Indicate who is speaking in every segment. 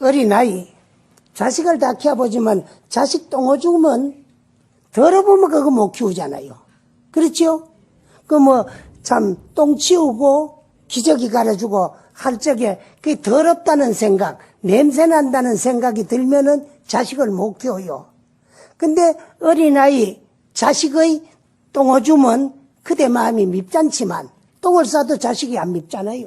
Speaker 1: 어린아이, 자식을 다 키워보지만 자식 똥어 죽으면 더러보면 그거 못 키우잖아요. 그렇죠? 그 뭐 참 똥 치우고 기저귀 갈아주고 할 적에 그게 더럽다는 생각, 냄새 난다는 생각이 들면은 자식을 못 키워요. 근데 어린아이 자식의 똥어 주면 그대 마음이 밉잖지만 똥을 싸도 자식이 안 밉잖아요.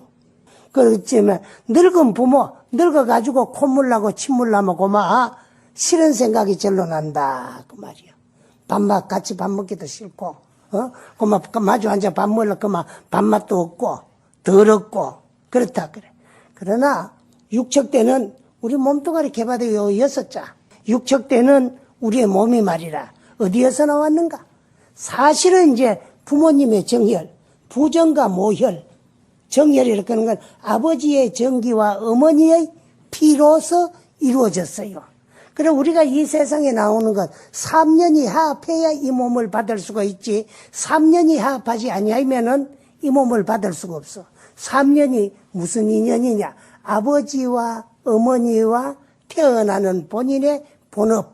Speaker 1: 그렇지만 늙은 부모 늙어가지고 콧물 나고 침물 나면 고마 싫은 생각이 절로 난다 그 말이야. 밥맛 같이 밥 먹기도 싫고 어 고마 마주 앉아 밥 먹으려 그만 밥맛도 없고 더럽고 그렇다 그래. 그러나 육척 때는 우리 몸뚱아리 개발되어 여섯 자. 육척 때는 우리의 몸이 말이라 어디에서 나왔는가? 사실은 이제 부모님의 정혈, 부정과 모혈, 정혈이라고 하는 건 아버지의 정기와 어머니의 피로서 이루어졌어요. 그래 우리가 이 세상에 나오는 건 3년이 합해야 이 몸을 받을 수가 있지 3년이 합하지 아니하면은 이 몸을 받을 수가 없어. 3년이 무슨 인연이냐? 아버지와 어머니와 태어나는 본인의 본업.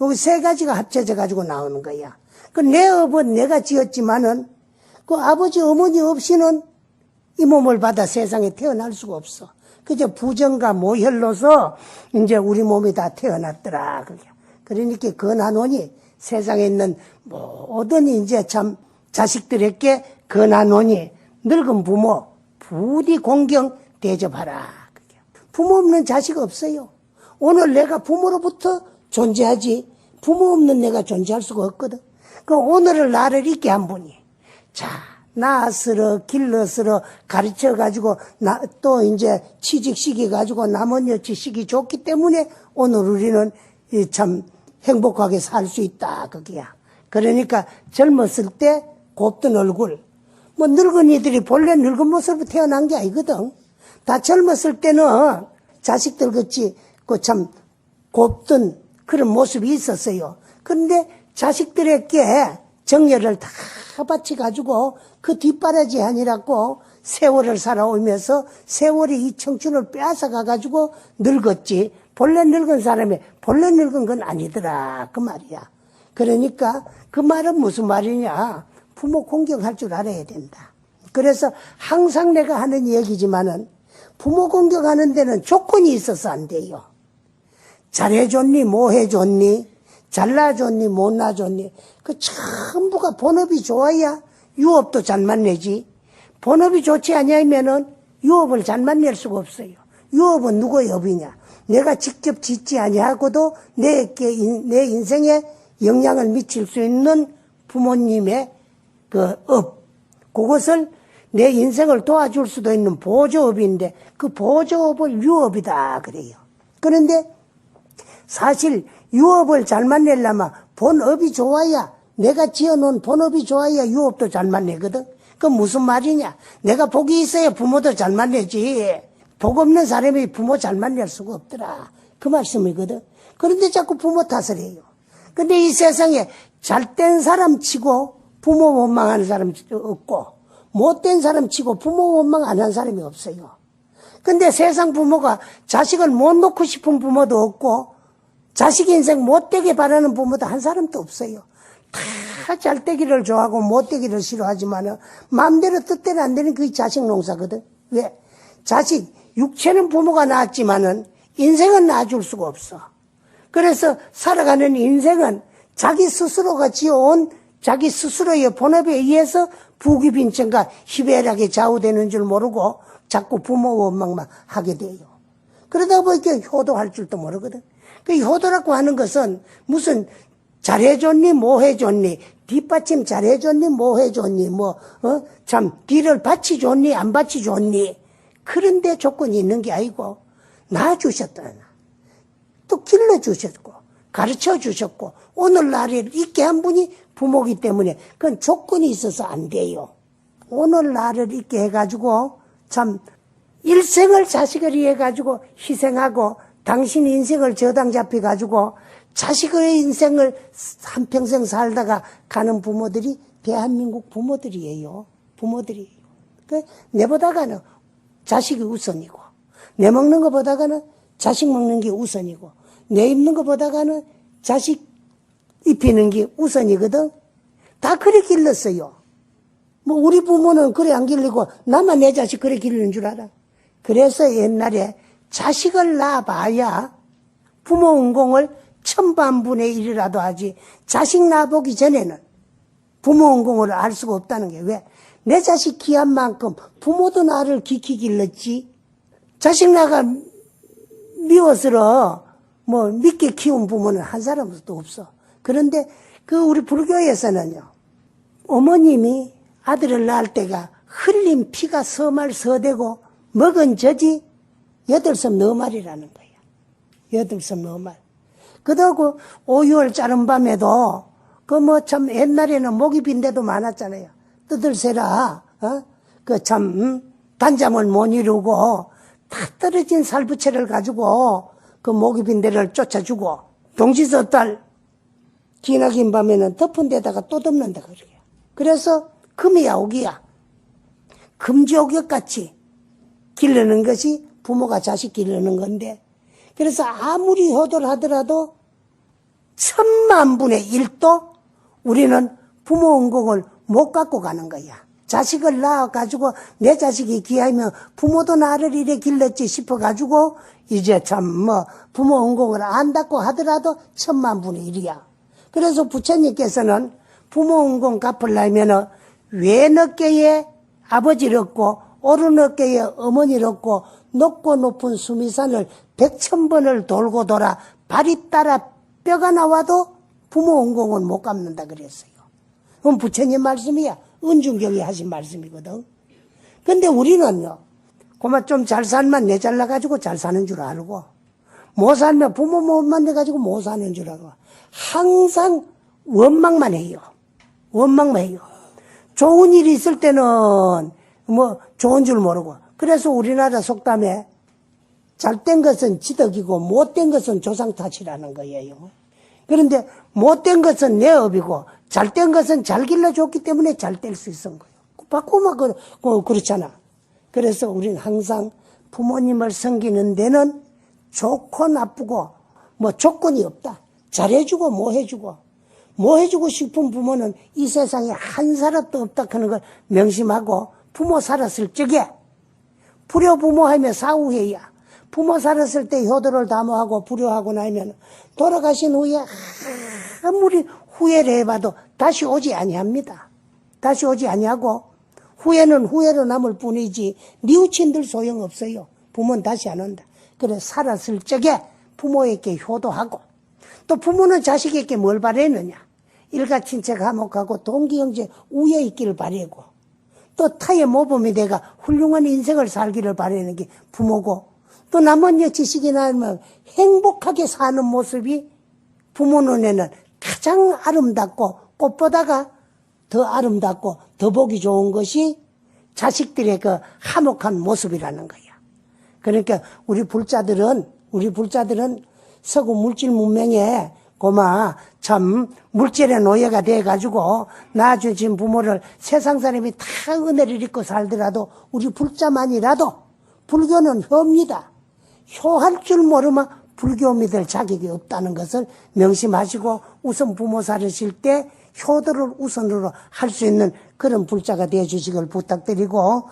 Speaker 1: 여기 세 가지가 합쳐져 가지고 나오는 거야. 그 내 업은 내가 지었지만은 그 아버지 어머니 없이는 이 몸을 받아 세상에 태어날 수가 없어. 그저 부정과 모혈로서 이제 우리 몸이 다 태어났더라. 그러니까 건하노니 세상에 있는 모든 이제 참 자식들에게 건하노니 늙은 부모 부디 공경 대접하라. 부모 없는 자식 없어요. 오늘 내가 부모로부터 존재하지 부모 없는 내가 존재할 수가 없거든. 그 오늘을 나를 있게 한 분이 자 낳았으러 길렀으러 가르쳐 가지고 나또 이제 취직시키 가지고 남은 여치 시기 좋기 때문에 오늘 우리는 이참 행복하게 살 수 있다 그게야. 그러니까 젊었을 때 곱던 얼굴 뭐 늙은이들이 본래 늙은 모습으로 태어난 게 아니거든. 다 젊었을 때는 자식들 같이 그 참 곱던 그런 모습이 있었어요. 그런데 자식들에게 정열을 다 바쳐가지고 그 뒷바라지 아니라고 세월을 살아오면서 세월이 이 청춘을 빼앗아 가가지고 늙었지. 본래 늙은 사람이 본래 늙은 건 아니더라. 그 말이야. 그러니까 그 말은 무슨 말이냐. 부모 공경할 줄 알아야 된다. 그래서 항상 내가 하는 얘기지만은 부모 공경하는 데는 조건이 있어서 안 돼요. 잘해줬니, 뭐 해줬니, 잘나줬니, 못나줬니. 그 전부가 본업이 좋아야 유업도 잘 만내지. 본업이 좋지 않냐면은 유업을 잘 만낼 수가 없어요. 유업은 누구의 업이냐? 내가 직접 짓지 아니하고도 내게, 인- 내 인생에 영향을 미칠 수 있는 부모님의 그 업. 그것을 내 인생을 도와줄 수도 있는 보조업인데 그 보조업을 유업이다. 그래요. 그런데 사실 유업을 잘 만내려면 본업이 좋아야 내가 지어놓은 본업이 좋아야 유업도 잘 만내거든. 그 무슨 말이냐? 내가 복이 있어야 부모도 잘 만내지. 복 없는 사람이 부모 잘 만날 수가 없더라. 그 말씀이거든. 그런데 자꾸 부모 탓을 해요. 근데 이 세상에 잘된 사람 치고 부모 원망하는 사람 없고 못된 사람 치고 부모 원망 안 하는 사람이 없어요. 근데 세상 부모가 자식을 못 놓고 싶은 부모도 없고 자식 인생 못되게 바라는 부모도 한 사람도 없어요. 다 잘되기를 좋아하고 못되기를 싫어하지만은 마음대로 뜻대로 안 되는 그게 자식 농사거든. 왜? 자식 육체는 부모가 낳았지만은 인생은 낳아줄 수가 없어. 그래서 살아가는 인생은 자기 스스로가 지어온 자기 스스로의 본업에 의해서 부귀빈천과 희배락에 좌우되는 줄 모르고 자꾸 부모 원망만 하게 돼요. 그러다 보니까 효도할 줄도 모르거든. 그 효도라고 하는 것은 무슨 잘해줬니, 뭐 해줬니, 뒷받침 잘해줬니, 뭐 해줬니, 뭐, 어, 참, 뒤를 받치줬니, 안 받치줬니. 그런데 조건이 있는 게 아니고, 낳아주셨다. 또 길러 주셨고, 가르쳐 주셨고, 오늘날을 있게 한 분이 부모기 때문에 그건 조건이 있어서 안 돼요. 오늘날을 있게 해가지고, 참, 일생을 자식을 위해 가지고 희생하고 당신 인생을 저당 잡혀 가지고 자식의 인생을 한평생 살다가 가는 부모들이 대한민국 부모들이에요. 부모들이에요. 그 내보다가는 자식이 우선이고 내 먹는 것보다가는 자식 먹는 게 우선이고 내 입는 것보다가는 자식 입히는 게 우선이거든. 다 그래 길렀어요. 뭐 우리 부모는 그래 안 길리고 나만 내 자식 그래 기르는 줄 알아. 그래서 옛날에 자식을 낳아봐야 부모 운공을 천반분의 일이라도 하지 자식 낳아보기 전에는 부모 운공을 알 수가 없다는 게 왜? 내 자식 귀한 만큼 부모도 나를 기키 길렀지. 자식 나가 미워서 뭐 믿게 키운 부모는 한 사람도 없어. 그런데 그 우리 불교에서는요. 어머님이 아들을 낳을 때가 흘린 피가 서말 서대고 먹은 젖이 여덟 섬네 마리라는 거야. 여덟 섬네 마리. 그러고 오유월 자른 밤에도 그 뭐 참 옛날에는 목이 빈 데도 많았잖아요. 뜯을세라 어? 그참 단잠을 못 이루고 다 떨어진 살부채를 가지고 그 목이 빈 데를 쫓아주고 동지서 딸 기나긴 밤에는 덮은 데다가 또 덮는다 그래요. 그래서 금이야 옥이야. 금지옥역 같이 기르는 것이 부모가 자식 기르는 건데 그래서 아무리 효도를 하더라도 천만 분의 일도 우리는 부모 은공을 못 갖고 가는 거야. 자식을 낳아가지고 내 자식이 귀하면 부모도 나를 이래 길렀지 싶어가지고 이제 참 뭐 부모 은공을 안다고 하더라도 천만 분의 일이야. 그래서 부처님께서는 부모 은공 갚으려면은 외너께에 아버지를 얻고 오른 어깨에 어머니를 얻고 높고 높은 수미산을 백천 번을 돌고 돌아 발이 따라 뼈가 나와도 부모 은공은 못 갚는다 그랬어요. 그건 부처님 말씀이야. 은중경이 하신 말씀이거든. 근데 우리는요, 그만 좀 잘 살면 내 잘나가지고 잘 사는 줄 알고, 못 살면 부모 못 만나가지고 못 사는 줄 알고, 항상 원망만 해요. 원망만 해요. 좋은 일이 있을 때는 뭐 좋은 줄 모르고, 그래서 우리나라 속담에 잘된 것은 지덕이고 못된 것은 조상 탓이라는 거예요. 그런데 못된 것은 내 업이고 잘된 것은 잘 길러줬기 때문에 잘 될 수 있는 거예요. 바꾸면 그, 그, 그렇잖아. 그래서 우리는 항상 부모님을 섬기는 데는 좋고 나쁘고 뭐 조건이 없다. 잘해주고 뭐 해주고 뭐 해주고 싶은 부모는 이 세상에 한 사람도 없다 하는 걸 명심하고 부모 살았을 적에 불효부모 하면 사후회야. 부모 살았을 때 효도를 담화하고 불효하고 나면 돌아가신 후에 아무리 후회를 해봐도 다시 오지 아니합니다. 다시 오지 아니하고 후회는 후회로 남을 뿐이지 뉘우친들 소용없어요. 부모는 다시 안 온다. 그래 살았을 적에 부모에게 효도하고 또 부모는 자식에게 뭘 바랬느냐. 일가 친척 화목하고 동기 형제 우애 있기를 바라고 또 타의 모범이 내가 훌륭한 인생을 살기를 바라는 게 부모고 또 나머지 지식이 나면 행복하게 사는 모습이 부모 눈에는 가장 아름답고 꽃보다가 더 아름답고 더 보기 좋은 것이 자식들의 그 화목한 모습이라는 거야. 그러니까 우리 불자들은 우리 불자들은 서구 물질 문명에 고마 참 물질의 노예가 돼 가지고 낳아주신 부모를 세상 사람이 다 은혜를 입고 살더라도 우리 불자만이라도 불교는 효입니다. 효할 줄 모르면 불교 믿을 자격이 없다는 것을 명심하시고 우선 부모 살으실 때 효도를 우선으로 할 수 있는 그런 불자가 되어 주시길 부탁드리고